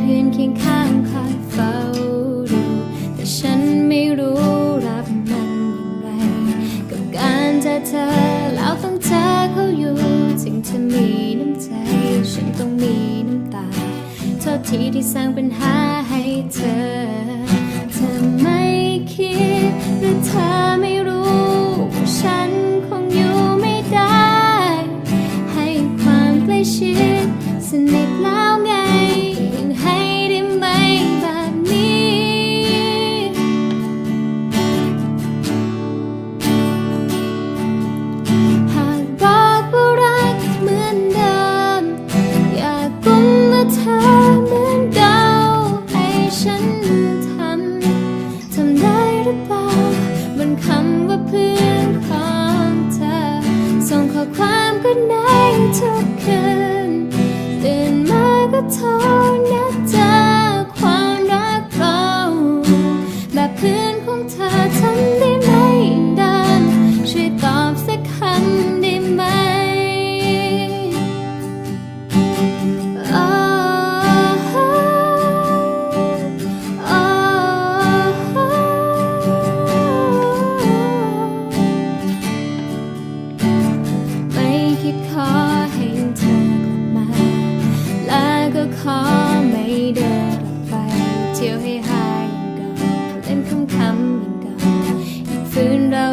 เพียงข้าคอยเฝ้าดูแต่ฉันไม่รู้รับมันอย่างไร กับการจอเธอแล้วต้องเจอเขาอยู่จึงจะมีน้ำใจ ฉันต้องมีน้ำตาโทษทีที่สร้างปัญหาให้เธอ เธอไม่คิดหรือเธอไม่รู้ว่าฉันคงอยู่ไม่ได้ ให้ความใกล้ชิดสนิทแล้ว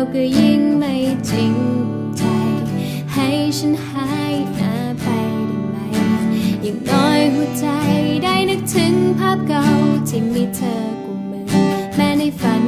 ก็ยิ่งไม่จริงใจ ให้ฉันหายหน้าไปได้ไหม อย่างน้อยหัวใจได้นึกถึงภาพเก่าที่มีเธอกุมมือแม้ในฝัน